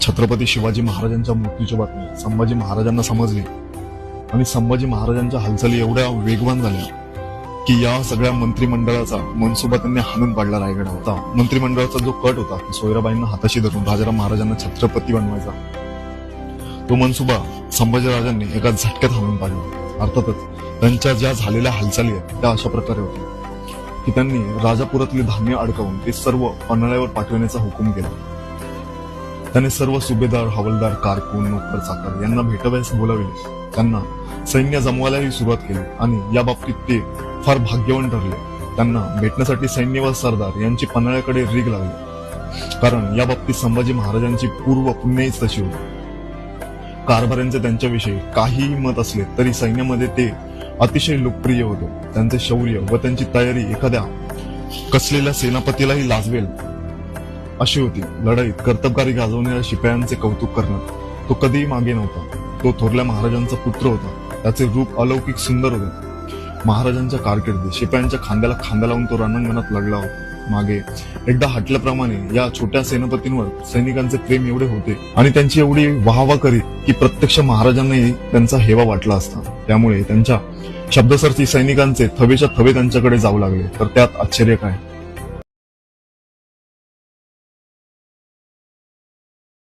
छत्रपती शिवाजी महाराजांच्या मृत्यूची बातमी संभाजी महाराजांना समजली. आणि संभाजी महाराजांच्या हालचाली एवढ्या वेगवान झाल्या की या सगळ्या मंत्रिमंडळाचा मनसुबा त्यांनी हाणून पाडला रायगड होता. मंत्रिमंडळाचा जो कट होता सोयराबाईंना हाताशी धरून राजाराम महाराजांना छत्रपती बनवायचा. तो मनसुबा संभाजीराजांनी एका झटक्यात हाणून पाडला. अर्थातच त्यांच्या ज्या झालेल्या हालचाली आहेत त्या अशा प्रकारे होत्या. की त्यांनी राजापुरातले धान्य अडकवून ते सर्व पन्हाळ्यावर पाठवण्याचा हुकूम केला. त्याने सर्व सुभेदार हवालदार कारकून नोकर चाकर यांना भेटवयास बोलाविले. त्यांना सैन्य जमवायलाही सुरुवात केली आणि या बाबतीत ते फार भाग्यवान ठरले. त्यांना भेटण्यासाठी सैन्य व सरदार यांची पन्हाळ्याकडे रीग लागली. कारण या बाबतीत संभाजी महाराजांची पूर्व पुण्याईच तशी होती. कारभाऱ्यांचे त्यांच्याविषयी काहीही मत असले तरी सैन्यामध्ये ते अतिशय लोकप्रिय होते. त्यांचे शौर्य व त्यांची तयारी एखाद्या कसलेल्या सेनापतीलाही लाजवेल अशी होती. लढाईत कर्तबकारी गाजवणाऱ्या शिपायांचे कौतुक करण्यात. तो कधीही मागे नव्हता. तो थोरल्या महाराजांचा पुत्र होता. त्याचे रूप अलौकिक सुंदर होते. महाराजांच्या कारकिर्दीत शिपायांच्या खांद्याला खांदा लावून तो रणांगणात लढला होता. मागे एकदा हटल्याप्रमाणे या छोट्या सेनापतींवर सैनिकांचे प्रेम एवढे होते आणि त्यांची एवढी वाहवा करीत की प्रत्यक्ष महाराजांनाही त्यांचा हेवा वाटला असता. त्यामुळे त्यांच्या शब्दसरची सैनिकांचे थवेच्या थवे त्यांच्याकडे जाऊ लागले. तर त्यात आश्चर्य काय?